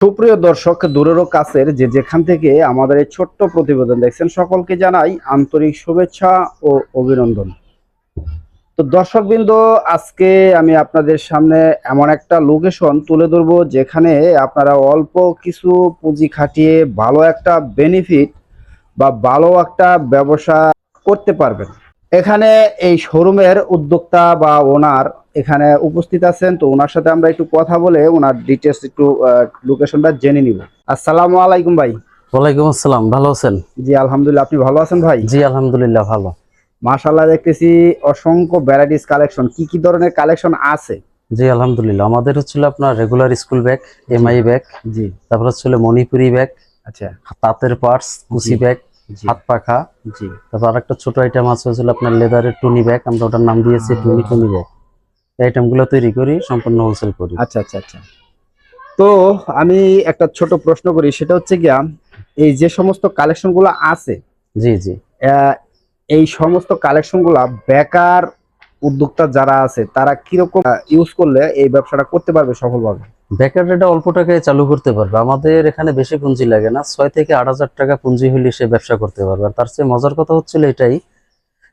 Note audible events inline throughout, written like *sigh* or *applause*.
সুপ্রিয় দর্শক দূরেরও কাছের যে যেখান থেকে আমাদের এই ছোট্ট প্রতিবেদন দেখছেন, সকলকে জানাই আন্তরিক শুভেচ্ছা ও অভিনন্দন। তো দর্শকবৃন্দ, আজকে আমি আপনাদের সামনে এমন একটা লোকেশন তুলে ধরবো, যেখানে আপনারা অল্প কিছু পুঁজি খাটিয়ে ভালো একটা বেনিফিট বা ভালো একটা ব্যবসা করতে পারবেন। এখানে এই শোরুমের উদ্যোক্তা বা ওনার এখানে উপস্থিত আছেন তো ওনার সাথে আমরা একটু কথা বলে ওনার ডিটেলস একটু লোকেশনটা জেনে নিব। আসসালামু আলাইকুম ভাই। ওয়ালাইকুম আসসালাম ভালো আছেন? জি আলহামদুলিল্লাহ আপনি ভালো আছেন ভাই? জি আলহামদুলিল্লাহ ভালো। মাশাআল্লাহ দেখতেছি অসংখ্য ভ্যারাইটিস কালেকশন কি কি ধরনের কালেকশন আছে? জি আলহামদুলিল্লাহ। আমাদের হচ্ছিল আপনার regular school bag MI bag জি। তারপর হচ্ছিল মণিপুরি ব্যাগ আচ্ছা। তাঁতের পার্টস কুচি ব্যাগ হাত পাখা। জি। তারপর আরেকটা ছোট আইটেম আছে হচ্ছিল আপনার লেদারের টুনি ব্যাগ আমরা ওটার নাম দিয়েছি টুনি টুনি ব্যাগ আইটেমগুলো তৈরি করি সম্পূর্ণ হোলসেল করি। আচ্ছা আচ্ছা আচ্ছা। তো আমি একটা ছোট প্রশ্ন করি সেটা হচ্ছে গিয়া এই যে সমস্ত কালেকশনগুলো আছে জি জি। এই সমস্ত কালেকশনগুলা বেকার উদ্যোক্তা যারা আছে তারা কীরকম ইউজ করলে এই ব্যবসাটা করতে পারবে সফলভাবে? বেকার রেটটা অল্প টাকায় চালু করতে পারবে। আমাদের এখানে বেশি পুঁজি লাগে না ছয় থেকে আট হাজার টাকা পুঁজি হলে সে ব্যবসা করতে পারবে। আর তার চেয়ে মজার কথা হচ্ছিল এটাই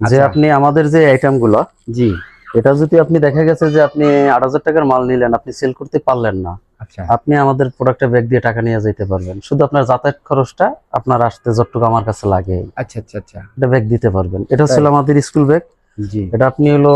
যে আচ্ছা। আপনি আমাদের যে আইটেমগুলো জি। এটা যদি আপনি দেখা গেছে যে আপনি আট হাজার টাকার মাল নিলেন আপনি সেল করতে পারলেন না আচ্ছা। আপনি আমাদের প্রোডাক্টে ব্যাগ দিয়ে টাকা নিয়ে যেতে পারবেন। শুধু আপনার যাতায়াত খরচটা আপনার আসতে যতটুকু আমার কাছে লাগে আচ্ছা আচ্ছা আচ্ছা। এটা ব্যাগ দিতে পারবেন। এটা ছিল আমাদের স্কুল ব্যাগ জি। এটা আপনি হলো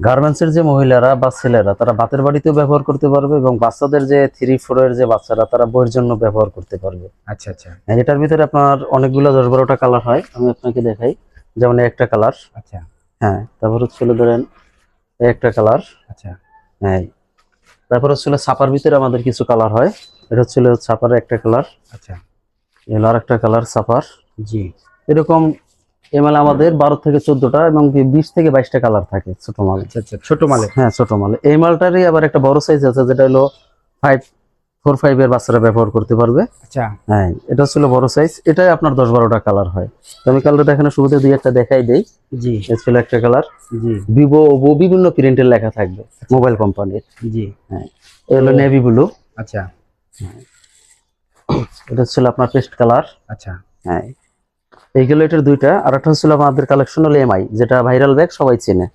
গার্মেন্টসের যে মহিলারা বা ছেলেরা তারা বাতের বাড়িতেও ব্যবহার করতে পারবে এবং বাচ্চাদের যে থ্রি ফোরের যে বাচ্চারা তারা বইয়ের জন্য ব্যবহার করতে পারবে। আচ্ছা আচ্ছা। এটার ভিতরে আপনার অনেকগুলো দশ বারোটা কালার হয় আমি আপনাকে দেখাই। যেমন একটা কালার আচ্ছা। হ্যাঁ তারপর হচ্ছিল ধরেন একটা কালার আচ্ছা। হ্যাঁ তারপর হচ্ছিল ছাপার ভিতরে আমাদের কিছু কালার হয়। এটা হচ্ছিল ছাপার একটা কালার আচ্ছা। এলো আর একটা কালার ছাপার। জি। এরকম এমএল আমাদের বারো থেকে চোদ্দটা এবং বিশ থেকে বাইশটা কালার থাকে ছোট মাল। আচ্ছা আচ্ছা ছোট মালে। হ্যাঁ ছোট মাল। এই মালটারই আবার একটা বড় সাইজ আছে যেটা হলো ফাইভ ফোর ফাইভ এর বাচ্চারা ব্যবহার করতে পারবে। আচ্ছা। হ্যাঁ এটা ছিল বড় সাইজ এটাই আপনার দশ বারোটা কালার হয়। তো আমি কালারটা এখানে শুরুতে দুই একটা দেখাই দেই। জি। ছিল একটা কালার জি। ভিভো ওভো বিভিন্ন প্রিন্টের লেখা থাকবে মোবাইল কোম্পানির জি। এ হলো নেভি ব্লু আচ্ছা। এটা ছিল আপনার পেস্ট কালার আচ্ছা। হ্যাঁ এইগুলো এটার দুইটা আর একটা হচ্ছিল আমাদের কালেকশন হলো এমআই যেটা ভাইরাল ব্যাগ সবাই চেনে।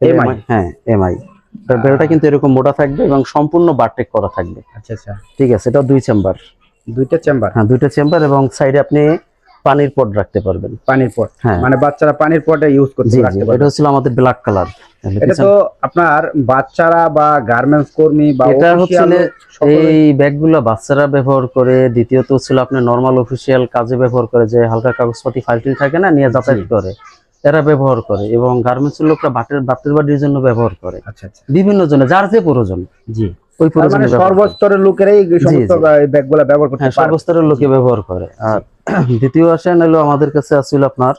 MI? হ্যাঁ এমআই বেলটা কিন্তু এরকম মোটা থাকবে এবং সম্পূর্ণ বারটেক করা থাকবে। আচ্ছা আচ্ছা। ঠিক আছে এটা দুই চেম্বার দুইটা চেম্বার হ্যাঁ দুইটা চেম্বার এবং সাইডে আপনি পানির পট রাখতে পারবেন। পানির পট হ্যাঁ। মানে বাচ্চারা পানির পটে ইউজ করতে রাখতে এটা পারবে হচ্ছিল আমাদের ব্ল্যাক কালার এটা তো আপনার বাচ্চারা বা গার্মেন্টস কর্মী বা এটা হচ্ছে এই ব্যাগগুলো বাচ্চারা ব্যবহার করে দ্বিতীয়ত ছিল আপনি নর্মাল অফিসিয়াল কাজে ব্যবহার করে যে হালকা কাগজপাতি ফাইলটিল থাকে না নিয়ে যাতায়াত করে। এরা ব্যবহার করে এবং গার্মেন্টস লোকরা বাটের বাতের বাড়ির জন্য ব্যবহার করে। আচ্ছা আচ্ছা। বিভিন্ন জন্য যার যে প্রয়োজন। জি। ওই তার প্রয়োজনে মানে সর্বস্তরের লোকেরাই এই সমস্ত। ব্যাগগুলো ব্যবহার করতে হ্যাঁ পারে। সর্বস্তরের লোকে ব্যবহার করে। আর *clears throat* দ্বিতীয় আসেন হলো আমাদের কাছে আসছিল আপনার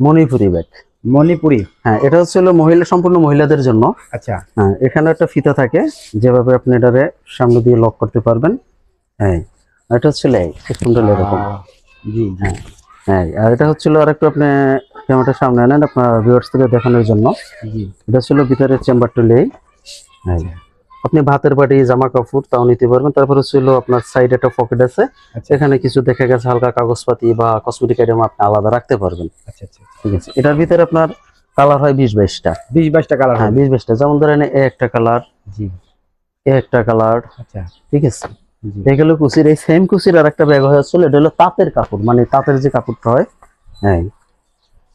মণিপুরি ব্যাগ মণিপুরি? হ্যাঁ এটা হচ্ছিল মহিলা সম্পূর্ণ মহিলাদের জন্য। আচ্ছা। হ্যাঁ এখানে একটা ফিতা থাকে যেভাবে আপনি এটারে সামনে দিয়ে লক করতে পারবেন। হ্যাঁ এটা হচ্ছিল এই এরকম জি জি। হ্যাঁ আর এটা হচ্ছিল আরেকটু আপনি ক্যামেরাটা সামনে আনেন আপনার ভিউয়ার্স থেকে দেখানোর জন্য। এটা ছিল ভিতরে চেম্বার টুলেই হ্যাঁ আপনি ভাতের বাটি জামা কাপড় তাও নিতে পারবেন। তারপর ছিল আপনার সাইডে একটা পকেট আছে। আচ্ছা। এখানে কিছু দেখা গেছে হালকা কাগজপাতি বা কসমেটিক আইটেম আপনি আলাদা রাখতে পারবেন। আচ্ছা আচ্ছা ঠিক আছে। এটার ভিতরে আপনার কালার হয় বিশ বাইশটা। বিশ বাইশটা কালার হ্যাঁ বিশ বাইশটা। যেমন ধরেন এ একটা কালার জি। এ একটা কালার আচ্ছা। ঠিক আছে। এগুলো কুচির এই সেম কুচির আর একটা ব্যাগ হয়েছিল এটা হলো তাঁতের কাপড় মানে তাঁতের যে কাপড়টা হয় হ্যাঁ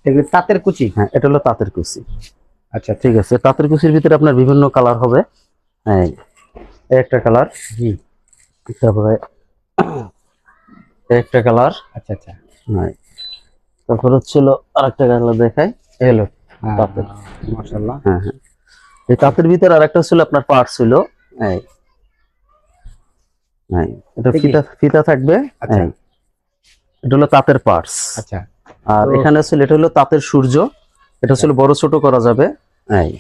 এগুলো তাঁতের কুচি। হ্যাঁ এটা হলো তাঁতের কুচি। আচ্ছা। ঠিক আছে তাঁতের কুচির ভিতরে আপনার বিভিন্ন কালার হবে হ্যাঁ একটা কালার। জি। তারপরে একটা কালার। আচ্ছা আচ্ছা। হ্যাঁ তারপর হচ্ছিল আরেকটা কালার দেখাই। এলো তাঁতের। মাশাআল্লাহ। হ্যাঁ হ্যাঁ। এই তাঁতের ভিতরে আরেকটা ছিল আপনার পার্ট ছিল এই। হ্যাঁ এটা ফিতা ফিতা থাকবে আচ্ছা। হ্যাঁ। এটা হলো তাঁতের পার্টস আচ্ছা। আর এখানে ছিল এটা হলো তাঁতের সূর্য। এটা ছিল বড় ছোট করা যাবে। এই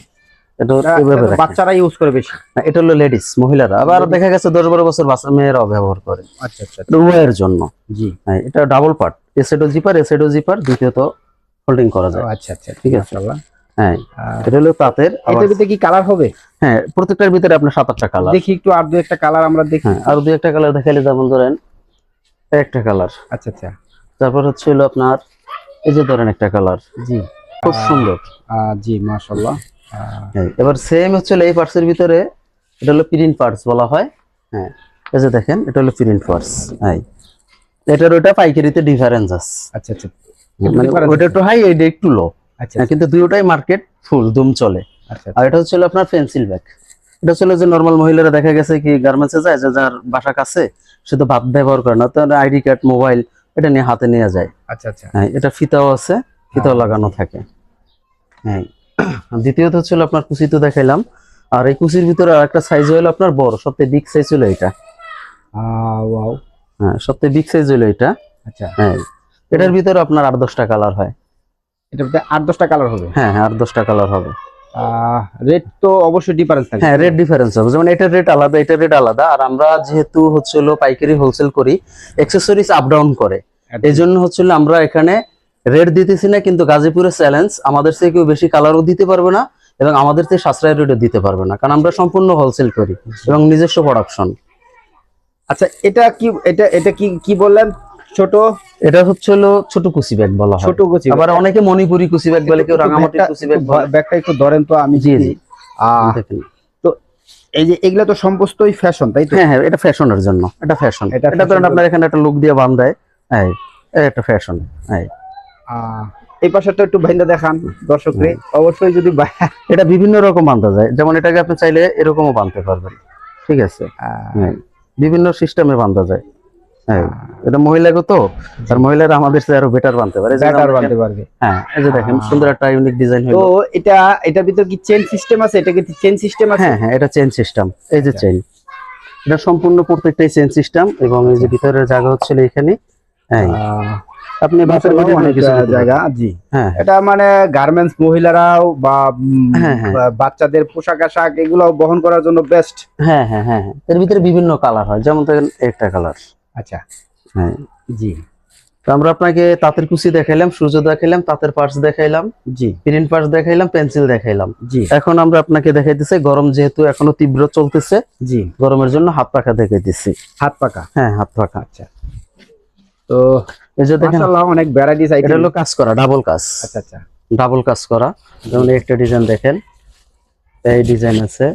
এটা এভাবে। বাচ্চারা ইউজ করে বেশি। এটা হলো লেডিস মহিলারা। আবার দেখা গেছে দশ বারো বছর বাচ্চা মেয়েরাও ব্যবহার করে। আচ্ছা আচ্ছা উভয়ের জন্য। জি। হ্যাঁ, এটা ডাবল পার্ট এ সাইডও জিপার জিপার দ্বিতীয়ত হোল্ডিং করা যায়। আচ্ছা আচ্ছা ঠিক আছে। মাশাআল্লাহ হ্যাঁ। এটা হলো তাঁতের আবার- এটার ভিতরে কি কালার হবে? হ্যাঁ প্রত্যেকটার ভিতরে আপনার সাত আটটা কালার দেখি একটু আর দু একটা কালার আমরা দেখি। হ্যাঁ আর দুই একটা কালার দেখাইলে যেমন ধরেন একটা কালার আচ্ছা আচ্ছা। তারপর হচ্ছে হলো আপনার এই যে ধরেন একটা কালার জি। খুব সুন্দর। জি মাশাআল্লাহ। হ্যাঁ, এবার সেম হচ্ছে এই পার্টসের ভিতরে এটা হলো প্রিন্ট পার্টস বলা হয়। হ্যাঁ এই যে দেখেন এটা হলো প্রিন্ট পার্টস হ্যাঁ এটার ওটা পাইকারিতে ডিফারেন্স আছে। আচ্ছা আচ্ছা। মানে ওটা একটু হাই এটা একটু লো আচ্ছা কিন্তু দুটোটাই মার্কেট ফুল দুম চলে। আচ্ছা আর এটা হচ্ছে আপনার পেন্সিল ব্যাগ এটা হচ্ছে যে নর্মাল মহিলারা দেখা গেছে কি গার্মেন্টসে যায় যে যার বাসা কাছে সে তো ভাত ব্যবহার করে না তার আইডি কার্ড মোবাইল এটা নিয়ে হাতে নিয়ে যায়। আচ্ছা আচ্ছা। হ্যাঁ এটা ফিতাও আছে ফিতাও লাগানো থাকে। হ্যাঁ। দ্বিতীয়ত হচ্ছে আপনার কুচি তো দেখাইলাম। আর এই কুচির ভিতরে আর একটা সাইজ হলো আপনার বড় সবথেকে বিগ সাইজ হলো এটা। ওয়াও হ্যাঁ সবথেকে বিগ সাইজ হলো এটা। আচ্ছা। হ্যাঁ এটার ভিতরে আপনার আট দশটা কালার হয়। ভিতরে আট দশটা কালার হবে। হ্যাঁ হ্যাঁ আট দশটা কালার হবে। রেট তো অবশ্যই ডিফারেন্স থাকবে। হ্যাঁ রেট ডিফারেন্স হবে। যেমন এটার রেট আলাদা এটার রেট আলাদা। আর আমরা যেহেতু হচ্ছে পাইকারি হোলসেল করি অ্যাক্সেসরিজ আপ ডাউন করে। এই জন্য হচ্ছে আমরা এখানে রেট দিতেছি না কিন্তু গাজীপুরের চ্যালেঞ্জ আমাদের থেকে কেউ বেশি কালারও দিতে পারবে না এবং আমাদের থেকে সাশ্রয় রেটও দিতে পারবে না। কারণ আমরা সম্পূর্ণ হোলসেল করি এবং নিজস্ব প্রোডাকশন আচ্ছা এটা কি এটা এটা কি কি বললেন? ছোট এটা হচ্ছে হলো ছোট কুচি ব্যাগ বলা হয়। ছোট গুচি আবার অনেকে মণিপুরি কুচি ব্যাগ বলে কেউ রাঙামাটির কুচি ব্যাগ ব্যাগটা একটু ধরেন তো আমি জি, জি। আহ, এই যে এগুলা তো সমস্তই ফ্যাশন তাই তো? হ্যাঁ হ্যাঁ এটা ফ্যাশনের জন্য এটা ফ্যাশন। এটা ধরেন আপনার এখানে একটা লুক দিয়ে বান্ধায় হ্যাঁ এটা ফ্যাশন হ্যাঁ এই। পাশেরটা একটু ভাইন্দা দেখান দর্শকরে অবশ্যই যদি *laughs* এটা বিভিন্ন রকম বান্ধা যায়। যেমন এটাকে আপনি চাইলে এরকমও বাঁধতে পারবেন। ঠিক আছে? বিভিন্ন সিস্টেমে বাঁধা যায়। হ্যাঁ এটা মহিলাকে তো আর মহিলারা আমাদের চেয়ে আরও বেটার বানতে পারে। আমরা বানতে পারবে। হ্যাঁ এই যে দেখেন সুন্দর একটা ইউনিক ডিজাইন তো হলো এটা এটার ভিতর কি চেন সিস্টেম আছে? এটা কি চেন সিস্টেম আছে? হ্যাঁ হ্যাঁ এটা চেন সিস্টেম এই যে আচ্ছা। চেন এটা সম্পূর্ণ প্রত্যেকটাই চেন সিস্টেম এবং এই যে ভিতরের জায়গা হচ্ছে এখানে। হ্যাঁ। আপনি মাশাআল্লাহ, ভিতরে অনেক কিছু জায়গা জি। হ্যাঁ। হ্যাঁ। এটা মানে গার্মেন্টস মহিলারাও বা হ্যাঁ, হ্যাঁ। বাচ্চাদের পোশাক আশাক এগুলো বহন করার জন্য বেস্ট হ্যাঁ হ্যাঁ হ্যাঁ হ্যাঁ। এর ভিতরে বিভিন্ন কালার হয়। যেমন একটা কালার আচ্ছা। হ্যাঁ। জি। তো আমরা আপনাকে তাঁতের কুচি দেখাইলাম সূর্য দেখাইলাম তাঁতের পার্টস দেখাইলাম জি। প্রিন্ট পার্টস দেখাইলাম পেন্সিল দেখাইলাম। জি। এখন আমরা আপনাকে দেখাইতেছি গরম যেহেতু এখনও তীব্র চলতেছে জি। গরমের জন্য হাত পাখা দেখাইতেছি। হাত পাকা হ্যাঁ হাত পাখা আচ্ছা। তো এই যে দেখেন অনেক ভ্যারাইটিস এটা হলো কাজ করা ডাবল কাজ। আচ্ছা আচ্ছা। ডাবল কাজ করা। যেমন একটা ডিজাইন দেখেন। এই ডিজাইন আছে।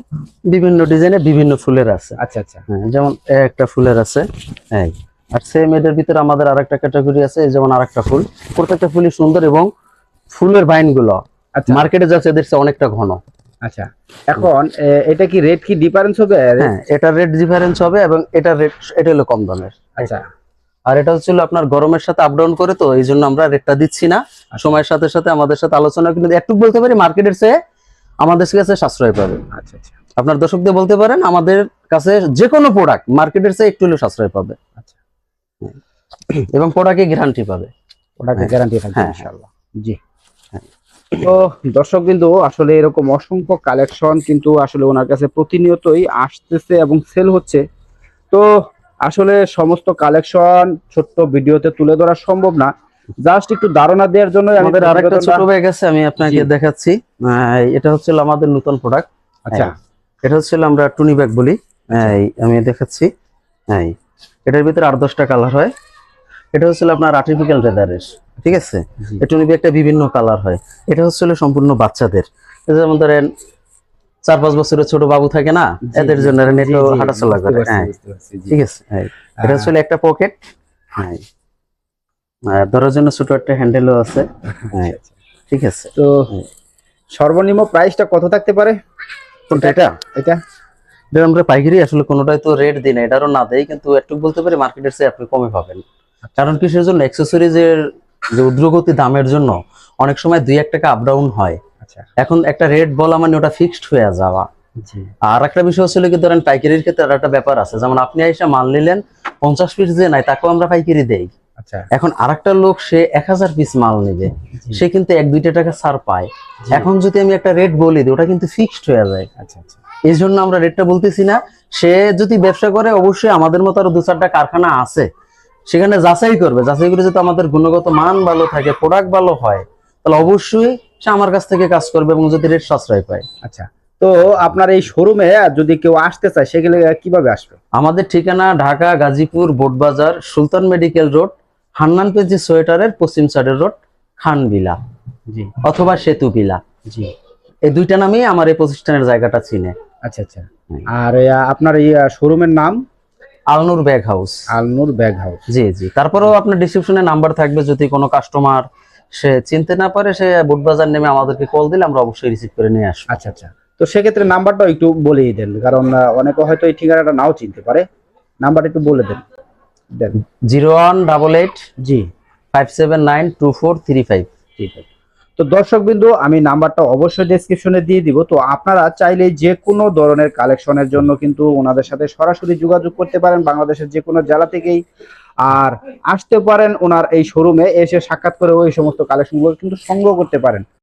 বিভিন্ন ডিজাইনে বিভিন্ন ফুলের আছে। আচ্ছা আচ্ছা। হ্যাঁ যেমন একটা ফুলের আছে এই। আর সেম এদের ভিতরে আমাদের আরেকটা ক্যাটাগরি আছে এই যেমন আরেকটা ফুল। প্রত্যেকটা ফুলই সুন্দর এবং ফুলের বাইনগুলো আচ্ছা মার্কেটে যাচ্ছে এদের অনেকটা ঘন। আচ্ছা। এখন এটা কি রেট কি ডিফারেন্স হবে? হ্যাঁ রেট ডিফারেন্স হবে এবং এটার রেট এটা হলো কম দামের। আচ্ছা। আর এটা হচ্ছিল আপনার গরমের সাথে আপ ডাউন করে তো এই জন্য আমরা রেটটা দিচ্ছি না। সময়ের সাথে সাথে আমাদের সাথে আলোচনা কিন্তু একটু বলতে পারি মার্কেটের চেয়ে আমাদের কাছে সাশ্রয় পাবে। আচ্ছা আচ্ছা। আপনার দর্শকদের বলতে পারেন আমাদের কাছে যে কোনো প্রোডাক্ট মার্কেটের চেয়ে একটু হলেও সাশ্রয় পাবে। আচ্ছা। এবং প্রোডাক্টে গ্যারান্টি পাবে। হ্যাঁ। গ্যারান্টি থাকবে হ্যাঁ, ইনশাআল্লাহ। জি। তো দর্শক বিন্দু আসলে এরকম অসংখ্য কালেকশন কিন্তু আসলে ওনার কাছে প্রতিনিয়তই আসতেছে এবং সেল হচ্ছে। তো আসলে সমস্ত কালেকশন ছোট্ট ভিডিওতে তুলে ধরা সম্ভব না। জাস্ট একটু ধারণা দেওয়ার জন্য আমাদের আরেকটা ছোট ব্যাগ আছে আমি আপনাকে দেখাচ্ছি। এটা হচ্ছিল আমাদের নতুন প্রোডাক্ট আচ্ছা। এটা হচ্ছিল আমরা টুনি ব্যাগ বলি। আমি দেখাচ্ছি। এই এটার ভিতরে আট দশটা কালার হয়। এটা হচ্ছিল আপনার আর্টিফিক্যাল লেদারের ঠিক আছে? টুনি ব্যাগটা বিভিন্ন কালার হয়। এটা হচ্ছিল সম্পূর্ণ বাচ্চাদের। যেমন ধরেন চার পাঁচ বছরের ছোট বাবু থাকে না এদের জন্য হাঁটাচলা করে হ্যাঁ। ঠিক আছে? হ্যাঁ এটা আহ, হচ্ছিল একটা পকেট হ্যাঁ। ধরার জন্য ছোট একটা হ্যান্ডেলও আছে। হ্যাঁ আচ্ছা, আচ্ছা। ঠিক আছে। তো সর্বনিম্ন প্রাইসটা কত থাকতে পারে? কোনটা এটা? এটা। এটা আমরা পাইকারি আসলে কোনোটাই তো রেট দিই না এটারও না দেয় কিন্তু একটু বলতে পারি মার্কেটের চেয়ে আপনি কমে পাবেন। কারণ কিসের জন্য? অ্যাক্সেসরিজের যে উদ্রগতি দামের জন্য অনেক সময় দুই এক টাকা আপ ডাউন হয়। আচ্ছা। এখন একটা রেট বলা মানে ওটা ফিক্সড হয়ে যাওয়া। আর একটা বিষয় হচ্ছিল কি ধরেন পাইকারির ক্ষেত্রে আর একটা ব্যাপার আছে। যেমন আপনি এসে মাল নিলেন পঞ্চাশ পিস যে নাই তাকেও আমরা পাইকারি দেই। আচ্ছা। এখন আরেকটা লোক সে এক হাজার পিস মাল নেবে। সে কিন্তু এক দুইটা টাকা ছাড় পায়। এখন যদি আমি একটা রেট বলি দিই ওটা কিন্তু ফিক্সড হয়ে যায়। আচ্ছা আচ্ছা। এই জন্য আমরা রেটটা বলতেছি না। সে যদি ব্যবসা করে অবশ্যই আমাদের মতো আরও দু চারটা কারখানা আছে। সেখানে যাচাই করবে। যাচাই করে যদি আমাদের গুণগত মান ভালো থাকে প্রোডাক্ট ভালো হয় তাহলে অবশ্যই সে আমার কাছ থেকে কাজ করবে এবং যদি রেট সাশ্রয় পায়। আচ্ছা। তো আপনার এই শোরুমে যদি কেউ আসতে চায় সেগুলো কীভাবে আসবে? আমাদের ঠিকানা ঢাকা গাজীপুর বোটবাজার সুলতান মেডিকেল রোড হান্নান পেজি সোয়েটারের পশ্চিম সাইডের রোড খানবিলা জি। অথবা সেতুবিলা জি। এই দুইটা নামেই আমার এই প্রতিষ্ঠানের জায়গাটা চিনে। আচ্ছা আচ্ছা। আর আপনার এই শোরুমের নাম? Alnur bag house. Alnur bag house. জি জি। তারপরেও আপনার ডিসক্রিপশনে নাম্বার থাকবে। যদি কোনো কাস্টমার সে চিনতে না পারে সে বুটবাজার নেমে আমাদেরকে কল দিলে আমরা অবশ্যই রিসিভ করে নিয়ে আসব। আচ্ছা আচ্ছা। তো সেক্ষেত্রে নাম্বারটাও একটু বলেই দেন। কারণ অনেকে হয়তো এই ঠিকানাটা নাও চিনতে পারে। নাম্বারটা একটু বলে দেন। দেন। জিরো ওয়ান ডাবল এইট জি। Five seven nine two four three five. আছে তো দর্শক বিন্দু আমি নাম্বারটা অবশ্যই ডেসক্রিপশনে দিয়ে দিব। তো আপনারা চাইলে যে কোনো ধরনের কালেকশনের জন্য কিন্তু ওনাদের সাথে সরাসরি যোগাযোগ করতে পারেন বাংলাদেশের যে কোনো জেলা থেকেই। আর আসতে পারেন ওনার এই শোরুমে এসে সাক্ষাৎ করে ওই সমস্ত কালেকশনগুলো কিন্তু সংগ্রহ করতে পারেন।